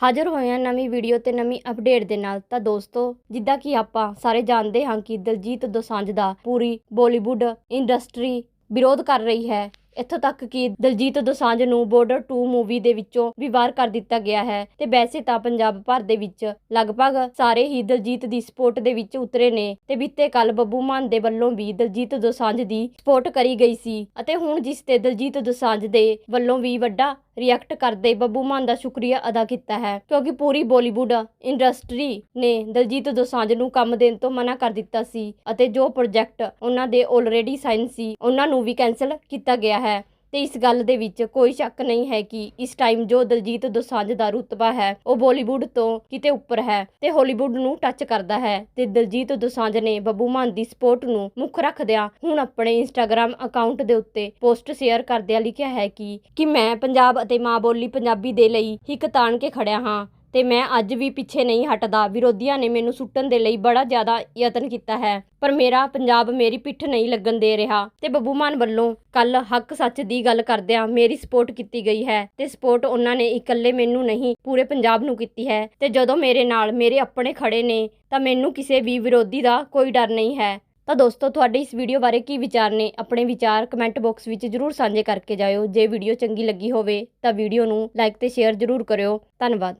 ਹਾਜ਼ਰ ਹੋਏ ਹਾਂ ਨਵੀਂ ਵੀਡੀਓ ਤੇ ਨਵੀਂ ਅਪਡੇਟ ਦੇ ਨਾਲ। ਤਾਂ ਦੋਸਤੋ, ਜਿੱਦਾਂ ਕਿ ਆਪਾਂ ਸਾਰੇ ਜਾਣਦੇ ਹਾਂ ਕਿ ਦਲਜੀਤ ਦੋਸਾਂਝ ਦਾ ਪੂਰੀ ਬਾਲੀਵੁੱਡ ਇੰਡਸਟਰੀ ਵਿਰੋਧ ਕਰ ਰਹੀ ਹੈ। ਇੱਥੋਂ ਤੱਕ ਕਿ ਦਲਜੀਤ ਦੋਸਾਂਝ ਨੂੰ ਬਾਰਡਰ 2 ਮੂਵੀ ਦੇ ਵਿੱਚੋਂ ਵੀ ਬਾਹਰ ਕਰ ਦਿੱਤਾ ਗਿਆ ਹੈ ਤੇ ਵੈਸੇ ਤਾਂ ਪੰਜਾਬ ਭਰ ਦੇ ਵਿੱਚ ਲਗਭਗ ਸਾਰੇ ਹੀ ਦਲਜੀਤ ਦੀ ਸਪੋਰਟ ਦੇ ਵਿੱਚ ਉਤਰੇ ਨੇ ਤੇ ਬੀਤੇ ਕੱਲ ਬੱਬੂ ਮਾਨ ਦੇ ਵੱਲੋਂ ਵੀ ਦਲਜੀਤ ਦੋਸਾਂਝ ਦੀ ਸਪੋਰਟ ਕਰੀ ਗਈ ਸੀ। ਅਤੇ ਹੁਣ ਜਿਸ ਤੇ ਦਲਜੀਤ ਦੋਸਾਂਝ ਦੇ ਵੱਲੋਂ ਵੀ ਵੱਡਾ ਰਿਐਕਟ ਕਰਦੇ ਬੱਬੂ ਮਾਨ ਦਾ ਸ਼ੁਕਰੀਆ ਅਦਾ ਕੀਤਾ ਹੈ, ਕਿਉਂਕਿ ਪੂਰੀ ਬਾਲੀਵੁੱਡ ਇੰਡਸਟਰੀ ਨੇ ਦਲਜੀਤ ਦੋਸਾਂਝ ਨੂੰ ਕੰਮ ਦੇਣ ਤੋਂ ਮਨਾ ਕਰ ਦਿੱਤਾ ਸੀ ਅਤੇ ਜੋ ਪ੍ਰੋਜੈਕਟ ਉਹਨਾਂ ਦੇ ਆਲਰੇਡੀ ਸਾਈਨ ਸੀ, ਉਹਨਾਂ ਨੂੰ ਵੀ ਕੈਨਸਲ ਕੀਤਾ ਗਿਆ ਹੈ। ਤੇ ਇਸ ਗੱਲ ਦੇ ਵਿੱਚ ਕੋਈ ਸ਼ੱਕ ਨਹੀਂ ਹੈ ਕਿ ਇਸ ਟਾਈਮ ਜੋ ਦਲਜੀਤ ਦੋਸਾਂਝ ਦਾ ਰੁਤਬਾ ਹੈ, ਉਹ ਬਾਲੀਵੁੱਡ ਤੋਂ ਕਿਤੇ ਉੱਪਰ ਹੈ ਤੇ ਹਾਲੀਵੁੱਡ ਨੂੰ ਟੱਚ ਕਰਦਾ ਹੈ ਤੇ ਦਲਜੀਤ ਦੋਸਾਂਝ ਨੇ ਬੱਬੂ ਮਾਨ ਦੀ ਸਪੋਰਟ ਨੂੰ ਮੁੱਖ ਰੱਖਦਿਆਂ ਹੁਣ ਆਪਣੇ ਇੰਸਟਾਗ੍ਰam ਅਕਾਊਂਟ ਦੇ ਉੱਤੇ ਪੋਸਟ ਸ਼ੇਅਰ ਕਰਦਿਆਂ ਲਿਖਿਆ ਹੈ ਕਿ ਕਿ ਮੈਂ ਪੰਜਾਬ ਅਤੇ ਮਾਂ ਬੋਲੀ ਪੰਜਾਬੀ ਦੇ ਲਈ ਹਿੱਕ ਤਾਣ ਕੇ ਖੜਿਆ ਹਾਂ। ਤੇ ਮੈਂ ਅੱਜ ਵੀ ਪਿੱਛੇ ਨਹੀਂ ਹਟਦਾ। ਵਿਰੋਧੀਆਂ ਨੇ ਮੈਨੂੰ ਸੁੱਟਣ ਦੇ ਲਈ ਬੜਾ ਜ਼ਿਆਦਾ ਯਤਨ ਕੀਤਾ ਹੈ, ਪਰ ਮੇਰਾ ਪੰਜਾਬ ਮੇਰੀ ਪਿੱਠ ਨਹੀਂ ਲੱਗਣ ਦੇ ਰਿਹਾ। ਤੇ ਬੱਬੂ ਮਾਨ ਵੱਲੋਂ ਕੱਲ ਹੱਕ ਸੱਚ ਦੀ ਗੱਲ ਕਰਦਿਆਂ ਮੇਰੀ ਸਪੋਰਟ ਕੀਤੀ ਗਈ ਹੈ ਤੇ ਸਪੋਰਟ ਉਹਨਾਂ ਨੇ ਇਕੱਲੇ ਮੈਨੂੰ ਨਹੀਂ, ਪੂਰੇ ਪੰਜਾਬ ਨੂੰ ਕੀਤੀ ਹੈ। ਤੇ ਜਦੋਂ ਮੇਰੇ ਨਾਲ ਮੇਰੇ ਆਪਣੇ ਖੜੇ ਨੇ, ਤਾਂ ਮੈਨੂੰ ਕਿਸੇ ਵੀ ਵਿਰੋਧੀ ਦਾ ਕੋਈ ਡਰ ਨਹੀਂ ਹੈ। ਤਾਂ ਦੋਸਤੋ, ਤੁਹਾਡੇ ਇਸ ਵੀਡੀਓ ਬਾਰੇ ਕੀ ਵਿਚਾਰ ਨੇ? ਆਪਣੇ ਵਿਚਾਰ ਕਮੈਂਟ ਬਾਕਸ ਵਿੱਚ ਜਰੂਰ ਸਾਂਝੇ ਕਰਕੇ ਜਾਇਓ। ਜੇ ਵੀਡੀਓ ਚੰਗੀ ਲੱਗੀ ਹੋਵੇ, ਤਾਂ ਵੀਡੀਓ ਨੂੰ ਲਾਈਕ ਤੇ ਸ਼ੇਅਰ ਜਰੂਰ ਕਰਿਓ। ਧੰਨਵਾਦ।